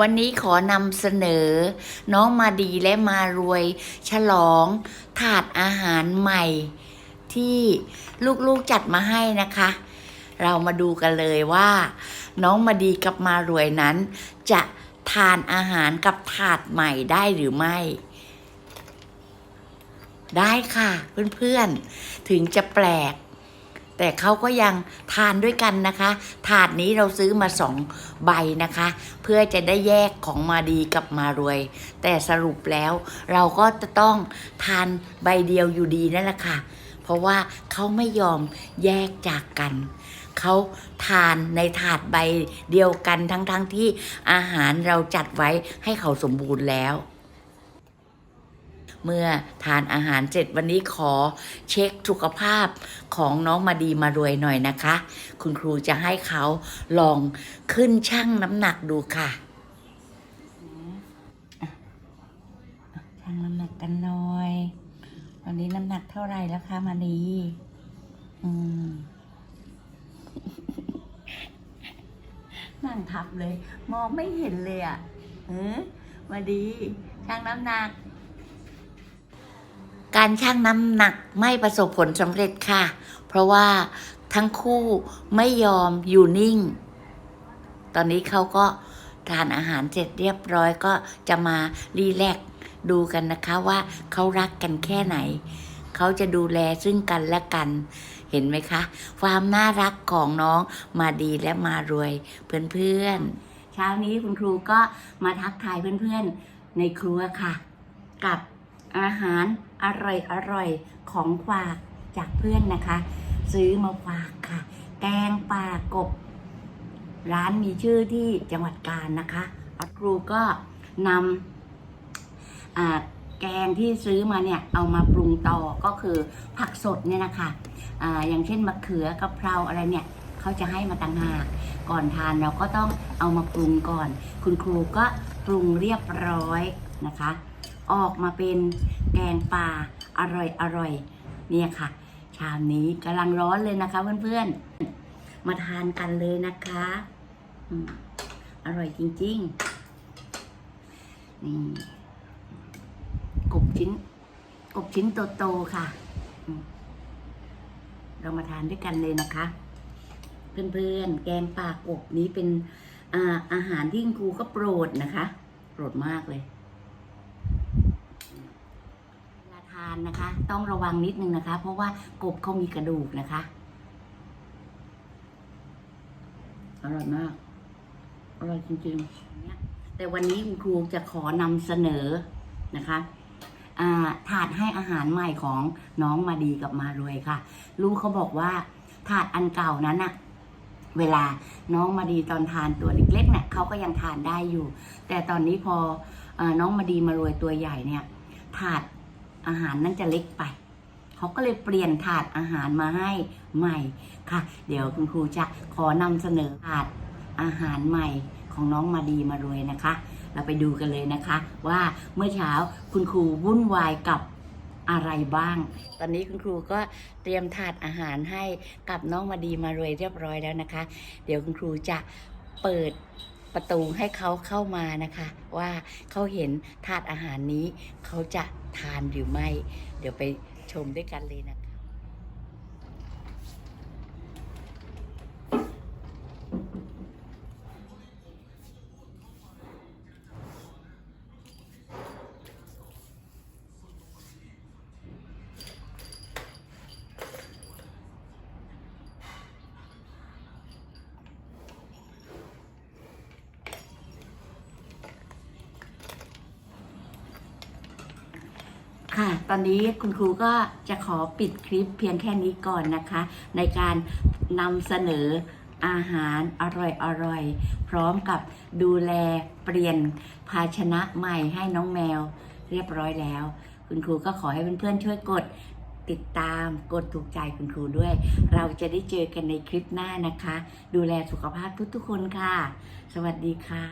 วันนี้ขอนำเสนอ น้องมาดีและมารวย ฉลองถาดอาหารใหม่ ที่ลูกๆจัดมาให้นะคะ เรามาดูกันเลยว่า น้องมาดีกับมารวยนั้น จะทานอาหารกับถาดใหม่ได้หรือไม่ได้ค่ะเพื่อนๆ ถึงจะแปลก แต่เขาก็ยังทานด้วยกันนะคะ ถาดนี้เราซื้อมาสองใบนะคะ เพื่อจะได้แยกของมาดีกับมารวย แต่สรุปแล้วเราก็จะต้องทานใบเดียวอยู่ดีนั่นแหละค่ะ เพราะว่าเขาไม่ยอมแยกจากกันเขาทานในถาดใบเดียวกันทั้งๆทที่อาหารเราจัดไว้ให้เขาสมบูรณ์แล้ว เมื่อทานอาหารเสร็จวันนี้ขอเช็คสุขภาพของน้องมาดีมารวยหน่อยนะคะ คุณครูจะให้เขาลองขึ้นชั่งน้ำหนักดูค่ะอะชั่งน้ำหนักกันหน่อยวันนี้น้ำหนักเท่าไหร่แล้วคะมาดีอืมนั่งทับเลย มองไม่เห็นเลยอะเออมาดีชั่งน้ำหนัก การชั่งน้ำหนักไม่ประสบผลสำเร็จค่ะ เพราะว่าทั้งคู่ไม่ยอมอยู่นิ่ง ตอนนี้เขาก็ทานอาหารเสร็จเรียบร้อยก็จะมารีแลกซ์ดูกันนะคะว่าเขารักกันแค่ไหน เขาจะดูแลซึ่งกันและกัน เห็นไหมคะ ความน่ารักของน้องมาดีและมารวยเพื่อนๆ เช้านี้คุณครูก็มาทักทายเพื่อนๆในครัวค่ะ กับ อาหารอร่อยอร่อยๆของฝากจากเพื่อนนะคะ ซื้อมาฝากค่ะ แกงปลากบ ร้านมีชื่อที่จังหวัดกาญนะคะครูก็นำแกงที่ซื้อมาเนี่ยเอามาปรุงต่อก็คือผักสดเนี่ยนะคะอาอย่างเช่นมะเขือกะเพราอะไรเนี่ยเขาจะให้มาต่างหากก่อนทานเราก็ต้องเอามาปรุงก่อน คุณครูก็ปรุงเรียบร้อยนะคะ ออกมาเป็นแกงปลาอร่อยอร่อยเนี่ยค่ะ ชามนี้กำลังร้อนเลยนะคะเพื่อนๆ มาทานกันเลยนะคะอร่อยจริงๆ นี่กบชิ้นกบชิ้นโตๆค่ะ เรามาทานด้วยกันเลยนะคะ เพื่อนๆ แกงปลากบนี้เป็นอาอาหารที่ครูก็โปรดนะคะ โปรดมากเลย เวลานนะคะ ต้องระวังนิดนึงนะคะ เพราะว่ากบเขามีกระดูกนะคะ อร่อยมาก อร่อยจริงๆ แต่วันนี้คุณครูจะขอนำเสนอนะคะถาดให้อาหารใหม่ของน้องมาดีกับมารวยค่ะ ลูกเขาบอกว่าถาดอันเก่านั้นอะเวลาน้องมาดีตอนทานตัวเล็กๆเนี่ยเขาก็ยังทานได้อยู่ แต่ตอนนี้พออน้องมาดีมารวยตัวใหญ่เนี่ย ถาด อาหารนั่นจะเล็กไป เขาก็เลยเปลี่ยนถาดอาหารมาให้ใหม่ค่ะ เดี๋ยวคุณครูจะขอนำเสนอถาดอาหารใหม่ของน้องมาดีมารวยนะคะ เราไปดูกันเลยนะคะ ว่าเมื่อเช้าคุณครูวุ่นวายกับอะไรบ้าง ตอนนี้คุณครูก็เตรียมถาดอาหารให้กับน้องมาดีมารวยเรียบร้อยแล้วนะคะ เดี๋ยวคุณครูจะเปิด ประตูให้เขาเข้ามานะคะ ว่าเขาเห็นถาดอาหารนี้เขาจะทานหรือไม่ เดี๋ยวไปชมด้วยกันเลยนะคะ ค่ะ ตอนนี้คุณครูก็จะขอปิดคลิปเพียงแค่นี้ก่อนนะคะ ในการนำเสนออาหารอร่อยๆพร้อมกับดูแลเปลี่ยนภาชนะใหม่ให้น้องแมวเรียบร้อยแล้ว คุณครูก็ขอให้เพื่อนๆช่วยกดติดตามกดถูกใจคุณครูด้วย เราจะได้เจอกันในคลิปหน้านะคะ ดูแลสุขภาพทุกๆคนค่ะ สวัสดีค่ะ